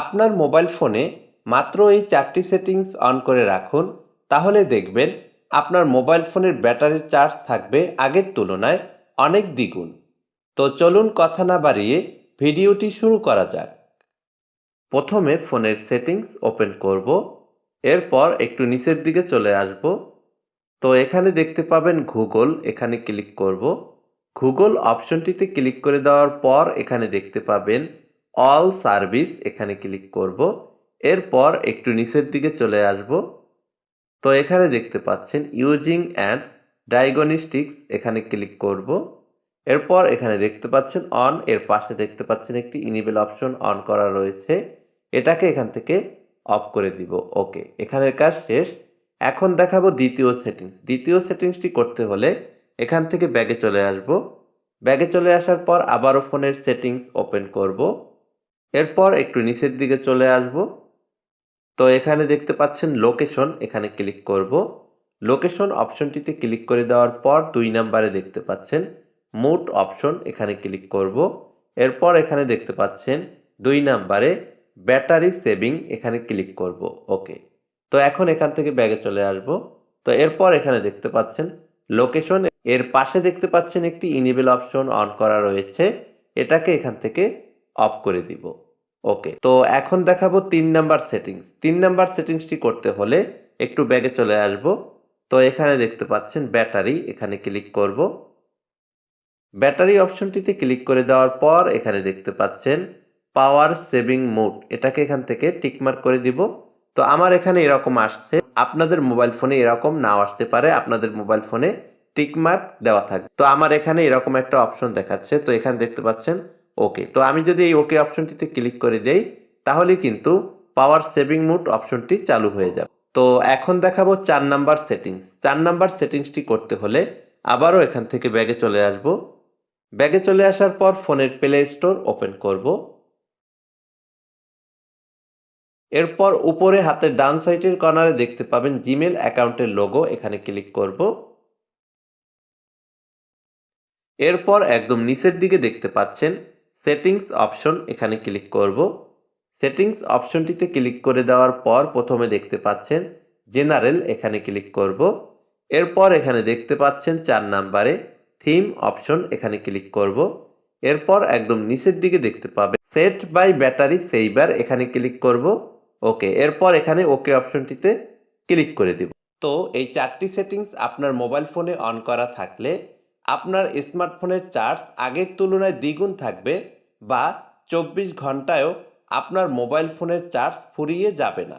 আপনার মোবাইল ফোনে মাত্র এই চারটি সেটিংস অন করে রাখুন, তাহলে দেখবেন আপনার মোবাইল ফোনের ব্যাটারির চার্জ থাকবে আগের তুলনায় অনেক দ্বিগুণ। তো চলুন কথা না বাড়িয়ে ভিডিওটি শুরু করা যাক। প্রথমে ফোনের সেটিংস ওপেন করব, এরপর একটু নিচের দিকে চলে আসব। তো এখানে দেখতে পাবেন গুগল, এখানে ক্লিক করব। গুগল অপশনটিতে ক্লিক করে দেওয়ার পর এখানে দেখতে পাবেন অল সার্ভিস এখানে ক্লিক করব। এরপর একটু নিচের দিকে চলে আসব। তো এখানে দেখতে পাচ্ছেন ইউজিং অ্যান্ড ডায়াগনস্টিক্স এখানে ক্লিক করব। এরপর এখানে দেখতে পাচ্ছেন অন, এর পাশে দেখতে পাচ্ছেন একটি ইনিবেল অপশন অন করা রয়েছে। এটাকে এখান থেকে অফ করে দিব। ওকে, এখানের কাজ শেষ। এখন দেখাবো দ্বিতীয় সেটিংস। দ্বিতীয় সেটিংসটি করতে হলে এখান থেকে ব্যাগে চলে আসব। ব্যাগে চলে আসার পর আবারও ফোনের সেটিংস ওপেন করব। এরপর একটু নিচের দিকে চলে আসব। তো এখানে দেখতে পাচ্ছেন লোকেশন এখানে ক্লিক করব। লোকেশন অপশনটিতে ক্লিক করে দেওয়ার পর দুই নাম্বারে দেখতে পাচ্ছেন মুড অপশন এখানে ক্লিক করব। এরপর এখানে দেখতে পাচ্ছেন দুই নাম্বারে ব্যাটারি সেভিং এখানে ক্লিক করব। ওকে তো এখন এখান থেকে ব্যাগে চলে আসব। তো এরপর এখানে দেখতে পাচ্ছেন লোকেশন এর পাশে দেখতে পাচ্ছেন একটি ইনিবেল অপশন অন করা রয়েছে। এটাকে এখান থেকে অফ করে দিব। ওকে তো এখন দেখাবো তিন নাম্বার সেটিংস তিন নাম্বার সেটিংসটি করতে হলে একটু ব্যাগে চলে আসব। তো এখানে দেখতে পাচ্ছেন ব্যাটারি এখানে ক্লিক করব। ব্যাটারি অপশনটিতে ক্লিক করে দেওয়ার পর এখানে দেখতে পাচ্ছেন পাওয়ার সেভিং মোড এটাকে এখান থেকে টিকমার্ক করে দিব। তো আমার এখানে এরকম আসছে। আপনাদের মোবাইল ফোনে এরকম নাও আসতে পারে। আপনাদের মোবাইল ফোনে টিকমার্ক দেওয়া থাকে। তো আমার এখানে এরকম একটা অপশন দেখাচ্ছে। তো এখানে দেখতে পাচ্ছেন ওকে তো আমি যদি এই ওকে অপশনটিতে ক্লিক করে দেই তাহলে কিন্তু পাওয়ার সেভিং মুড অপশনটি চালু হয়ে যাবে। তো এখন দেখাবো চার নাম্বার সেটিংস চার নাম্বার সেটিংসটি করতে হলে আবারও এখান থেকে ব্যাগে চলে আসব। ব্যাগে চলে আসার পর ফোনের প্লে স্টোর ওপেন করব। এরপর উপরে হাতের ডান সাইডের কর্নারে দেখতে পাবেন জিমেল অ্যাকাউন্টের লোগো এখানে ক্লিক করব। এরপর একদম নিচের দিকে দেখতে পাচ্ছেন সেটিংস অপশন এখানে ক্লিক করব। সেটিংস অপশনটিতে ক্লিক করে দেওয়ার পর প্রথমে দেখতে পাচ্ছেন জেনারেল এখানে ক্লিক করব। এরপর এখানে দেখতে পাচ্ছেন চার নাম্বারে থিম অপশন এখানে ক্লিক করব। এরপর একদম নিচের দিকে দেখতে পাবে সেট বাই ব্যাটারি সেইবার এখানে ক্লিক করব। ওকে, এরপর এখানে ওকে অপশনটিতে ক্লিক করে দেব। তো এই চারটি সেটিংস আপনার মোবাইল ফোনে অন করা থাকলে আপনার স্মার্টফোনের চার্জ আগের তুলনায় দ্বিগুণ থাকবে। বা চব্বিশ ঘন্টায়ও আপনার মোবাইল ফোনের চার্জ ফুরিয়ে যাবে না।